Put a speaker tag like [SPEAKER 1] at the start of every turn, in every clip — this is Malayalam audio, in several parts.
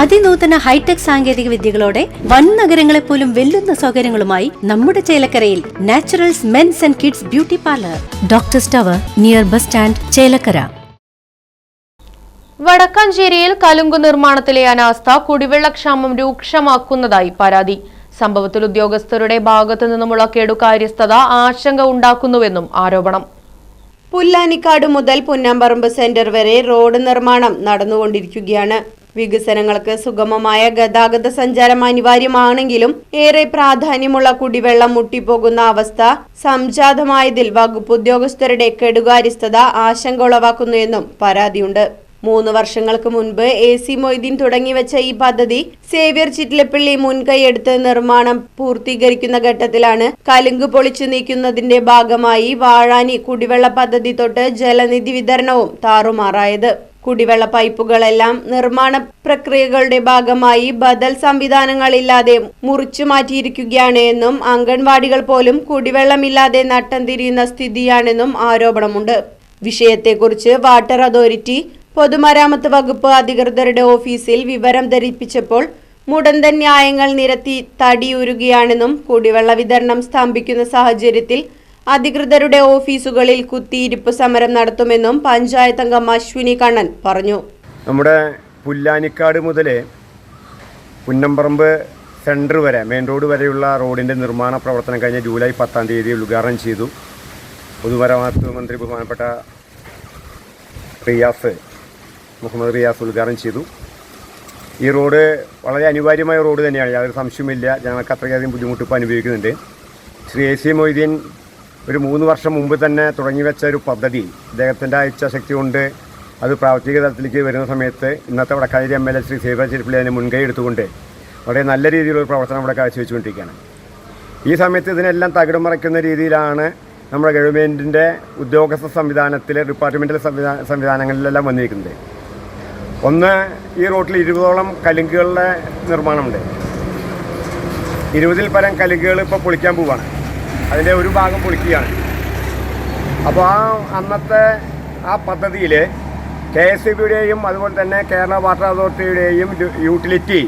[SPEAKER 1] അതിനൂതന ഹൈടെക് സാങ്കേതിക വിദ്യകളോടെ വൻ നഗരങ്ങളെ പോലും വെല്ലുന്ന സൗകര്യങ്ങളുമായി നമ്മുടെ ചേലക്കരയിൽ Naturals men's and kids beauty parlour. Doctor സ്റ്റവർ near bus stand Chelakkara.
[SPEAKER 2] വടക്കാഞ്ചേരിയിൽ കലുങ്ക് നിർമ്മാണത്തിലെ അനാസ്ഥ കുടിവെള്ളക്ഷാമം രൂക്ഷമാക്കുന്നതായി പരാതി. സംഭവത്തിൽ ഉദ്യോഗസ്ഥരുടെ ഭാഗത്തു നിന്നുമുള്ള കെടുകാര്യസ്ഥത ആശങ്ക ഉണ്ടാക്കുന്നുവെന്നും ആരോപണം.
[SPEAKER 3] പുല്ലാനിക്കാട് മുതൽ പുന്നാമ്പറമ്പ് സെന്റർ വരെ റോഡ് നിർമ്മാണം നടന്നുകൊണ്ടിരിക്കുകയാണ്. വികസനങ്ങൾക്ക് സുഗമമായ ഗതാഗത സഞ്ചാരം അനിവാര്യമാണെങ്കിലും ഏറെ പ്രാധാന്യമുള്ള കുടിവെള്ളം മുട്ടിപ്പോകുന്ന അവസ്ഥ സംജാതമായതിൽ വകുപ്പ് ഉദ്യോഗസ്ഥരുടെ കെടുകാര്യസ്ഥത ആശങ്ക ഉളവാക്കുന്നു എന്നും പരാതിയുണ്ട്. മൂന്ന് വർഷങ്ങൾക്ക് മുൻപ് എ സി മൊയ്തീൻ തുടങ്ങിവെച്ച ഈ പദ്ധതി സേവ്യർ ചിറ്റിലപ്പള്ളി മുൻകൈയെടുത്ത് നിർമ്മാണം പൂർത്തീകരിക്കുന്ന ഘട്ടത്തിലാണ് കലുങ്ക് പൊളിച്ചു നീക്കുന്നതിന്റെ ഭാഗമായി വാഴാനി കുടിവെള്ള പദ്ധതി തൊട്ട് ജലനിധി വിതരണവും താറുമാറായത്. കുടിവെള്ള പൈപ്പുകളെല്ലാം നിർമ്മാണ പ്രക്രിയകളുടെ ഭാഗമായി ബദൽ സംവിധാനങ്ങളില്ലാതെ മുറിച്ചു മാറ്റിയിരിക്കുകയാണ് എന്നും അംഗൻവാടികൾ പോലും കുടിവെള്ളമില്ലാതെ നട്ടം തിരിയുന്ന സ്ഥിതിയാണെന്നും ആരോപണമുണ്ട്. വിഷയത്തെക്കുറിച്ച് വാട്ടർ അതോറിറ്റി പൊതുമരാമത്ത് വകുപ്പ് അധികൃതരുടെ ഓഫീസിൽ വിവരം ധരിപ്പിച്ചപ്പോൾ മുടന്തൻ ന്യായങ്ങൾ നിരത്തി തടിയുരുകയാണെന്നും കുടിവെള്ള വിതരണം സ്തംഭിക്കുന്ന സാഹചര്യത്തിൽ അധികൃതരുടെ ഓഫീസുകളിൽ കുത്തിയിരിപ്പ് സമരം നടത്തുമെന്നും പഞ്ചായത്ത് അംഗം അശ്വിനി കണ്ണൻ പറഞ്ഞു.
[SPEAKER 4] നമ്മുടെ പുല്ലാനിക്കാട് മുതൽ പുന്നമ്പറമ്പ് സെന്റർ വരെ മെയിൻ റോഡ് വരെയുള്ള റോഡിന്റെ നിർമ്മാണ പ്രവർത്തനം കഴിഞ്ഞ ജൂലൈ പത്താം തീയതി ഉദ്ഘാടനം ചെയ്തു. പൊതുമരാമത്ത് മന്ത്രി ബഹുമാനപ്പെട്ട റിയാസ് മുഹമ്മദ് റിയാസ് ഉദ്ഘാടനം ചെയ്തു. ഈ റോഡ് വളരെ അനിവാര്യമായ റോഡ് തന്നെയാണ്. യാതൊരു സംശയമില്ല ജനങ്ങൾക്ക് അത്രയധികം ബുദ്ധിമുട്ട് ഇപ്പോൾ അനുഭവിക്കുന്നുണ്ട്. ശ്രീ എ സി മൊയ്തീൻ ഒരു മൂന്ന് വർഷം മുമ്പ് തന്നെ തുടങ്ങി വെച്ച ഒരു പദ്ധതി. അദ്ദേഹത്തിന്റെ ഇച്ഛാശക്തി കൊണ്ട് അത് പ്രാവർത്തിക തലത്തിലേക്ക് വരുന്ന സമയത്ത് ഇന്നത്തെ Wadakkanchery M L A Shri സേവ ചെരുപ്പിളി അതിന് മുൻകൈ എടുത്തുകൊണ്ട് വളരെ നല്ല രീതിയിലുള്ള പ്രവർത്തനം ഇവിടെ കാഴ്ചവെച്ചുകൊണ്ടിരിക്കുകയാണ്. ഈ സമയത്ത് ഇതിനെല്ലാം തകിടം മറയ്ക്കുന്ന രീതിയിലാണ് നമ്മുടെ ഗവൺമെന്റിന്റെ ഉദ്യോഗസ്ഥ സംവിധാനത്തിലെ ഡിപ്പാർട്ട്മെന്റൽ സംവിധാന സംവിധാനങ്ങളിലെല്ലാം വന്നിരിക്കുന്നത്. ഒന്ന് ഈ റോട്ടിൽ ഇരുപതോളം കലുങ്കുകളുടെ നിർമ്മാണമുണ്ട്. ഇരുപതിൽ പരം കലുങ്കുകൾ ഇപ്പോൾ പൊളിക്കാൻ പോവുകയാണ് അതിന്റെ ഒരു ഭാഗം പൊളിക്കുകയാണ്. അപ്പോൾ ആ അന്നത്തെ ആ പദ്ധതിയിൽ കെ എസ് ഇ ബിയുടെയും അതുപോലെ തന്നെ കേരള വാട്ടർ അതോറിറ്റിയുടെയും യൂട്ടിലിറ്റി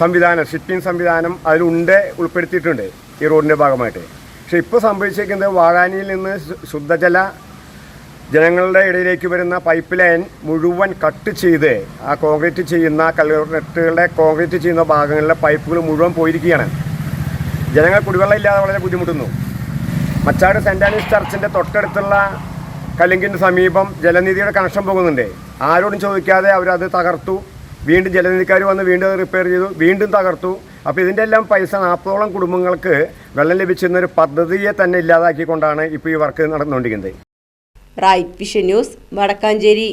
[SPEAKER 4] സംവിധാനം ഷിപ്പിംഗ് സംവിധാനം അതിലുണ്ട് ഉൾപ്പെടുത്തിയിട്ടുണ്ട് ഈ റോഡിന്റെ ഭാഗമായിട്ട്. പക്ഷേ ഇപ്പോൾ സംഭവിച്ചിരിക്കുന്നത് വാഴാനിയിൽ നിന്ന് ശുദ്ധജല ജനങ്ങളുടെ ഇടയിലേക്ക് വരുന്ന പൈപ്പ് ലൈൻ മുഴുവൻ കട്ട് ചെയ്ത് ആ കോൺക്രീറ്റ് ചെയ്യുന്ന കല്ലുകളുടെ കോൺക്രീറ്റ് ചെയ്യുന്ന ഭാഗങ്ങളിലെ പൈപ്പുകൾ മുഴുവൻ പോയിരിക്കുകയാണ്. ജനങ്ങൾ കുടിവെള്ളം ഇല്ലാതെ വളരെ ബുദ്ധിമുട്ടുന്നു. മച്ചാട് സെന്റ് ആനീസ് ചർച്ചിന്റെ തൊട്ടടുത്തുള്ള കലിങ്കിന് സമീപം ജലനിധിയുടെ കണക്ഷൻ പോകുന്നുണ്ട്. ആരോടും ചോദിക്കാതെ അവരത് തകർത്തു. വീണ്ടും ജലനിധിക്കാർ വന്ന് വീണ്ടും റിപ്പയർ ചെയ്തു. വീണ്ടും തകർത്തു. അപ്പോൾ ഇതിന്റെ എല്ലാം പൈസ നാൽപ്പതോളം കുടുംബങ്ങൾക്ക് വെള്ളം ലഭിച്ചിരുന്ന ഒരു പദ്ധതിയെ തന്നെ ഇല്ലാതാക്കിക്കൊണ്ടാണ് ഇപ്പോൾ ഈ വർക്ക് നടന്നുകൊണ്ടിരിക്കുന്നത്.
[SPEAKER 3] Right vision news Wadakkanchery.